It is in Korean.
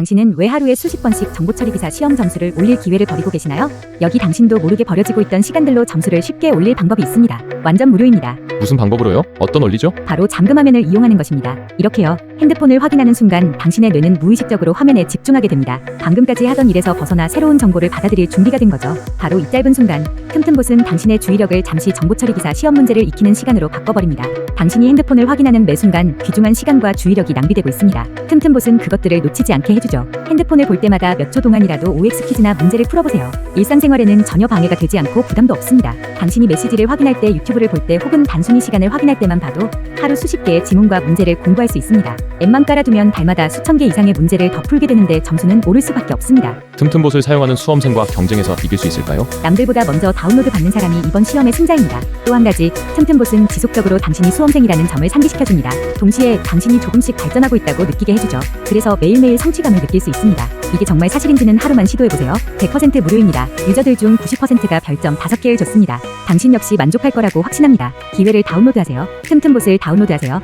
당신은 왜 하루에 수십 번씩 정보 처리 기사 시험 점수를 올릴 기회를 버리고 계시나요? 여기 당신도 모르게 버려지고 있던 시간들로 점수를 쉽게 올릴 방법이 있습니다. 완전 무료입니다. 무슨 방법으로요? 어떤 원리죠? 바로 잠금 화면을 이용하는 것입니다. 이렇게요. 핸드폰을 확인하는 순간 당신의 뇌는 무의식적으로 화면에 집중하게 됩니다. 방금까지 하던 일에서 벗어나 새로운 정보를 받아들일 준비가 된 거죠. 바로 이 짧은 순간 틈틈봇은 당신의 주의력을 잠시 정보 처리 기사 시험 문제를 익히는 시간으로 바꿔버립니다. 당신이 핸드폰을 확인하는 매 순간 귀중한 시간과 주의력이 낭비되고 있습니다. 틈틈봇은 그것들을 놓치지 않게 해주죠. 핸드폰을 볼 때마다 몇 초 동안이라도 OX 퀴즈나 문제를 풀어보세요. 일상생활에는 전혀 방해가 되지 않고 부담도 없습니다. 당신이 메시지를 확인할 때 유튜브를 볼 때 혹은 단순히 시간을 확인할 때만 봐도 하루 수십 개의 지문과 문제를 공부할 수 있습니다. 앱만 깔아두면 달마다 수천 개 이상의 문제를 더 풀게 되는데 점수는 오를 수밖에 없습니다. 틈틈봇을 사용하는 수험생과 경쟁해서 이길 수 있을까요? 남들보다 먼저 다운로드 받는 사람이 이번 시험의 승자입니다. 또 한 가지, 틈틈봇은 지속적으로 당신이 수험생이라는 점을 상기시켜줍니다. 동시에 당신이 조금씩 발전하고 있다고 느끼게 해주죠. 그래서 매일매일 성취감을 느낄 수 있습니다. 이게 정말 사실인지는 하루만 시도해보세요. 100% 무료입니다. 유저들 중 90%가 별점 5개를 줬습니다. 당신 역시 만족할 거라고 확신합니다. 기회를 다운로드하세요. 틈틈봇을 다운로드하세요.